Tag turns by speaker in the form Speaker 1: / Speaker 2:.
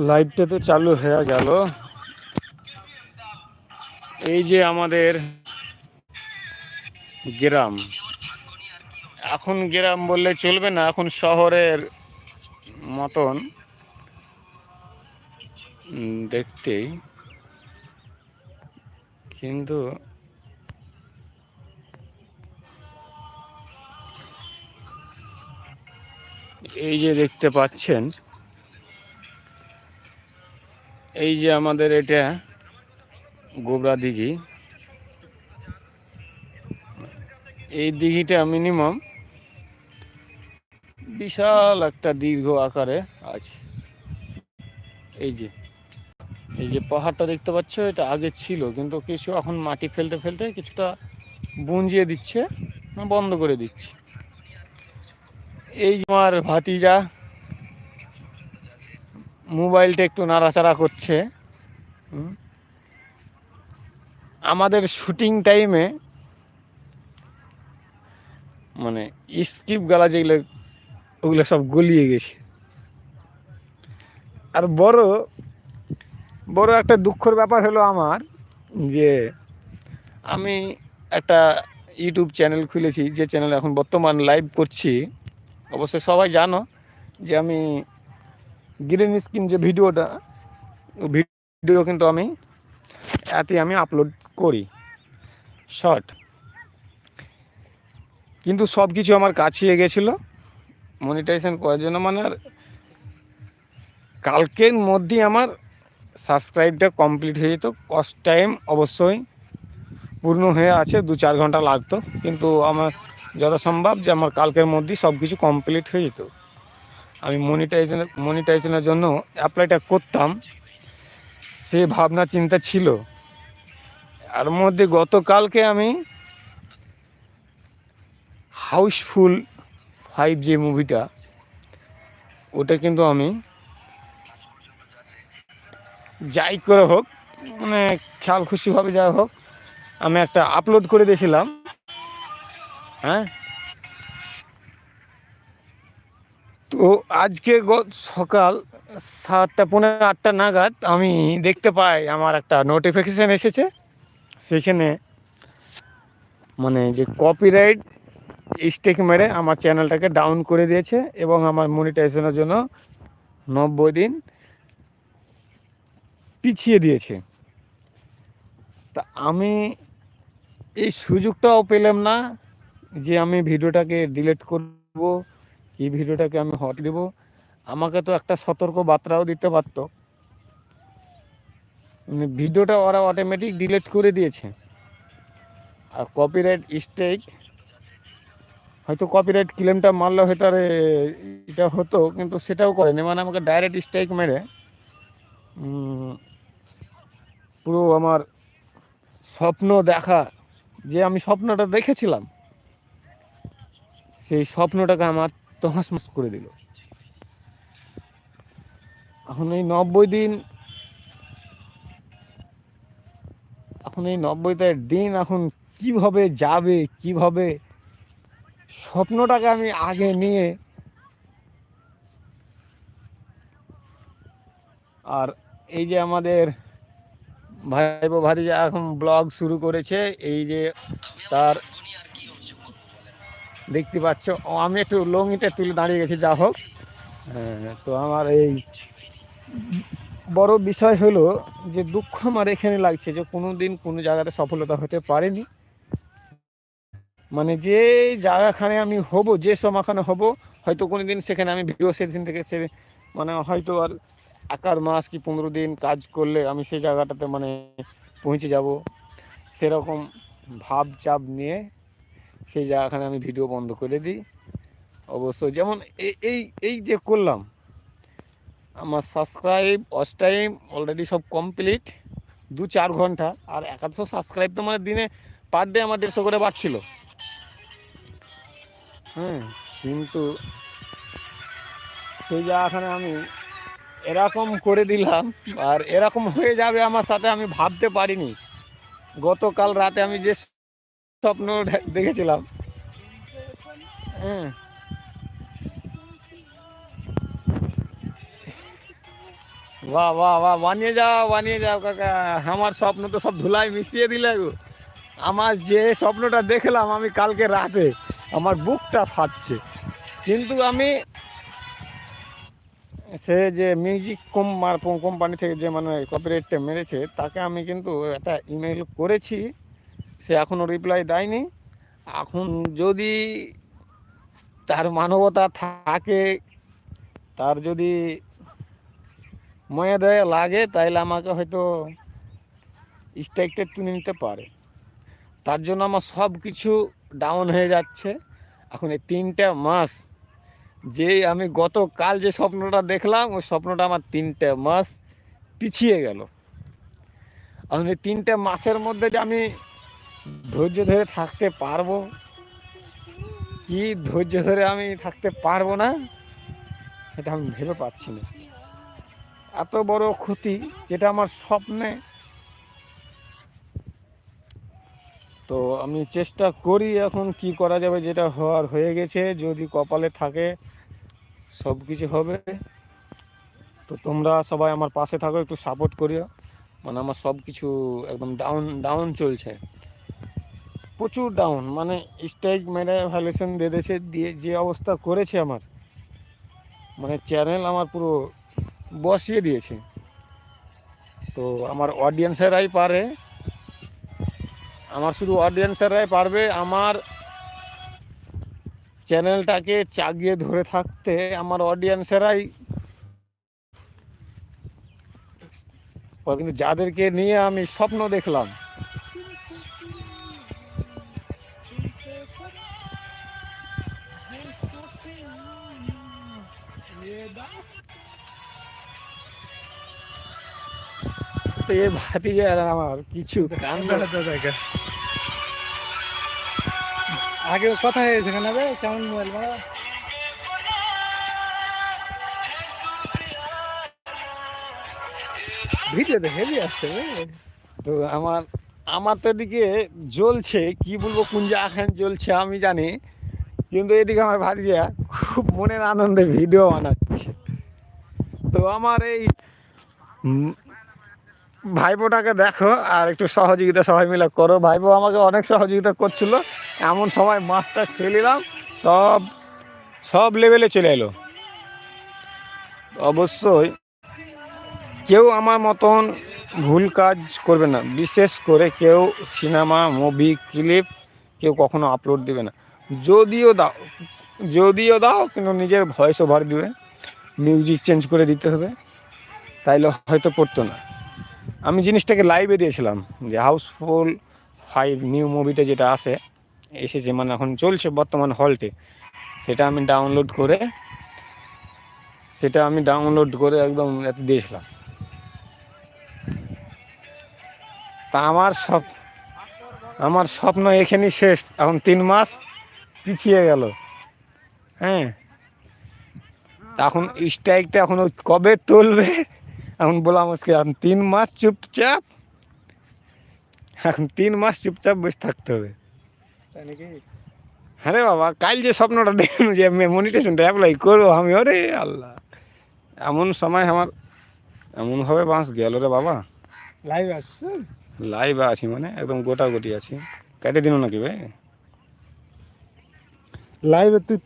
Speaker 1: লাইভটা তো চালু হয়ে গেল। এই যে আমাদের গ্রাম। এখন গ্রাম বললে চলবে না এখন শহরের মতন উম, দেখতেই। কিন্তু এই যে দেখতে পাচ্ছেন এই যে আমাদের এটা গোবরা দিঘি। এই দিঘিটা মিনিমাম বিশাল একটা দীর্ঘ আকারে আছে। এই যে এই যে পাহাড়টা দেখতে পাচ্ছ, এটা আগে ছিল, কিন্তু কিছু এখন মাটি ফেলতে ফেলতে কিছুটা বুঞ্জিয়ে দিচ্ছে, বন্ধ করে দিচ্ছে। এই আমার ভাতিজা মোবাইলটা একটু নাড়াচাড়া করছে। আমাদের শুটিং টাইমে মানে স্কিপ গালা যেগুলো, ওগুলো সব গলিয়ে গেছে। আর বড় বড় একটা দুঃখের ব্যাপার হলো আমার যে আমি একটা ইউটিউব চ্যানেল খুলেছি, যে চ্যানেল এখন বর্তমান লাইভ করছি। অবশ্যই সবাই জানো যে আমি গ্রিন স্ক্রিন যে ভিডিওটা ভিডিও কিন্তু আমি এতে আমি আপলোড করি। শর্ট কিন্তু সব কিছু আমার কাছিয়ে গেছিল। মনিটাইজেশন করার জন্য মানে আর কালকের মধ্যেই আমার সাবস্ক্রাইবটা কমপ্লিট হয়ে যেত। কস্ট টাইম অবশ্যই পূর্ণ হয়ে আছে, দু চার ঘণ্টা লাগতো। কিন্তু আমার যথাসম্ভব যে আমার কালকের মধ্যেই সব কিছু কমপ্লিট হয়ে যেত। আমি মনিটাইজেশনের মনিটাইজেশনের জন্য অ্যাপ্লাইটা করতাম। সে ভাবনা, চিন্তা ছিল। আর মধ্যে গতকালকে আমি হাউসফুল ফাইভ যে মুভিটা ওটা কিন্তু আমি যাই করে হোক মানে খেয়াল খুশিভাবে যাই হোক, আমি একটা আপলোড করে দিয়েছিলাম। হ্যাঁ? তো আজকে সকাল সাতটা পনেরো আটটা নাগাদ আমি দেখতে পাই আমার একটা নোটিফিকেশান এসেছে। সেখানে মানে যে কপিরাইট স্টেক মেরে আমার চ্যানেলটাকে ডাউন করে দিয়েছে এবং আমার মনিটাইজেশনের জন্য নব্বই দিন পিছিয়ে দিয়েছে। তা আমি এই সুযোগটাও পেলাম না যে আমি ভিডিওটাকে ডিলিট করব। এই ভিডিওটাকে আমি হট দেব। আমাকে তো একটা সতর্ক বার্তাও দিতে পারতো। মানে ভিডিওটা ওরা অটোমেটিক ডিলিট করে দিয়েছে। আর কপিরাইট স্টেক হয়তো কপিরাইট ক্লেমটা মারলে হয়তো আর এটা হতো, কিন্তু সেটাও করেনি। মানে আমাকে ডাইরেক্ট স্ট্রাইক মেরে পুরো আমার স্বপ্ন দেখা, যে আমি স্বপ্নটা দেখেছিলাম, সেই স্বপ্নটাকে আমার তহাসমাস করে দিল। এখন এই নব্বই দিন, এখন এই নব্বইটা দিন এখন কীভাবে যাবে, কীভাবে, স্বপ্নটাকে আমি আগে নিয়ে আর এই যে আমাদের ভাইবো ভাতিজা এখন ব্লগ শুরু করেছে, এই যে তার দেখতে পাচ্ছ। আমি একটু লঙ্গিটা তুলে দাঁড়িয়ে গেছি যা হোক। হ্যাঁ, তো আমার এই বড় বিষয় হলো যে দুঃখ আমার এখানে লাগছে যে কোনো দিন কোনো জায়গাতে সফলতা হতে পারেনি। মানে যে জায়গাখানে আমি হব যে সমাখানে হব হয়তো কোনো দিন সেখানে আমি ভিডিও সেদিন থেকে সে মানে হয়তো আর একার মাস কি পনেরো দিন কাজ করলে আমি সেই জায়গাটাতে মানে পৌঁছে যাব। সেরকম ভাব চাপ নিয়ে সেই জায়গাখানে আমি ভিডিও বন্ধ করে দিই। অবশ্যই যেমন এই এই এই যে করলাম, আমার সাবস্ক্রাইব ওয়াচ টাইম অলরেডি সব কমপ্লিট দু চার ঘণ্টা, আর একাদশো সাবস্ক্রাইব তো মানে দিনে পার ডে আমার দেড়শো করে বাড়ছিল। হ্যাঁ কিন্তু সেই জায়গাখানে আমি এরকম করে দিলাম, আর এরকম হয়ে যাবে আমার সাথে আমি ভাবতে পারিনি। গতকাল রাতে আমি যে স্বপ্ন দেখেছিলাম। হ্যাঁ। বাহ বাহ বাহ, বানিয়ে যাও বানিয়ে যাও, কাকা। আমার স্বপ্ন তো সব ধুলাই মিশিয়ে দিলে গো। আমার যে স্বপ্নটা দেখলাম আমি কালকে রাতে, আমার বুকটা ফাটছে। কিন্তু আমি সে যে মিউজিক কম কোম্পানি থেকে যে মানে কপিরাইটটা মেরেছে, তাকে আমি কিন্তু একটা ইমেল করেছি। সে এখনও রিপ্লাই দেয়নি। এখন যদি তার মানবতা থাকে, তার যদি ময়া দয়া লাগে, তাইলে আমাকে হয়তো স্ট্রাইকটা তুলে নিতে পারে। তার জন্য আমার সব কিছু ডাউন হয়ে যাচ্ছে। এখন এই তিনটা মাস যে আমি গতকাল যে স্বপ্নটা দেখলাম, ওই স্বপ্নটা আমার তিনটে মাস পিছিয়ে গেল। এখন এই তিনটে মাসের মধ্যে যে আমি ধৈর্য ধরে থাকতে পারব? কি ধৈর্য ধরে আমি থাকতে পারব না? এটা আমি ভেবে পাচ্ছি না। এত বড় ক্ষতি যেটা আমার স্বপ্নে। তো আমি চেষ্টা করি এখন কি করা যাবে যেটা হওয়ার হয়ে গেছে। যদি কপালে থাকে, সব কিছু হবে। তো তোমরা সবাই আমার পাশে থাকো, একটু সাপোর্ট করিও। মানে আমার সব কিছু একদম ডাউন ডাউন চলছে। প্রচুর ডাউন মানে স্ট্রাইক মেরে ভ্যালুয়েশন দিয়ে দেশে দিয়ে যে অবস্থা করেছে আমার মানে চ্যানেল আমার পুরো বসিয়ে দিয়েছে। তো আমার অডিয়েন্সেরাই পারে, আমার শুধু অডিয়েন্সেরাই পারবে, আমার চ্যানেলটাকে চাগিয়ে ধরে থাকতে আমার অডিয়েন্সেরাই কিন্তু যাদেরকে নিয়ে আমি স্বপ্ন দেখলাম তো এ ভাতিজা আর আমার কিছু
Speaker 2: আগে কথা হয়েছে কেন বে? কেমন মোবাইল মারা? ভিডিওতে হেভি আসছে
Speaker 1: তো আমার আমার তো এদিকে জ্বলছে কি বলব কোন জায়গাখান জ্বলছে আমি জানি কিন্তু এদিকে আমার ভাতিজা খুব মনের আনন্দে ভিডিও বানাচ্ছে। তো আমার এই ভাইপোটাকে দেখো আর একটু সহযোগিতা সবাই মিলে করো। ভাইপো আমাকে অনেক সহযোগিতা করছিল। এমন সময় মাছটা খেলিলাম সব সব লেভেলে চলে এলো। অবশ্যই কেউ আমার মতন ভুল কাজ করবে না। বিশেষ করে কেউ সিনেমা মুভি ক্লিপ কেউ কখনো আপলোড দিবে না। যদিও দাও যদিও দাও, কিন্তু নিজের ভয়েস ওভার দিবে। মিউজিক চেঞ্জ করে দিতে হবে। তাইলে হয়তো পড়তো না। আমি জিনিসটাকে লাইভে দিয়েছিলাম যে হাউসফুল ফাইভ নিউ মুভিটা যেটা আছে, এসেছে মানে এখন চলছে বর্তমান হলটে সেটা আমি ডাউনলোড করে, সেটা আমি ডাউনলোড করে একদম এতে দিয়েছিলাম। তা আমার সব, আমার স্বপ্ন এখানেই শেষ। এখন তিন মাস পিছিয়ে গেল। হ্যাঁ? এখন স্ট্রাইকটা এখন কবে তুলবে? এখন বললাম আজকে এখন তিন মাস চুপচাপ এখন তিন মাস চুপচাপ বসে থাকতে হবে। হ্যাঁ রে বাবা কাল যে স্বপ্নটা দেখলাম যে মনিটেশনটা অ্যাপ্লাই করব আমি ওরে আল্লাহ। এমন সময় আমার এমনভাবে বাঁশ গেল রে বাবা।
Speaker 2: লাইভ আসছে?
Speaker 1: লাইভ আছি মানে একদম গোটা গোটি আছি। কেটে দিন নাকি ভাই?
Speaker 2: লাইভে তুই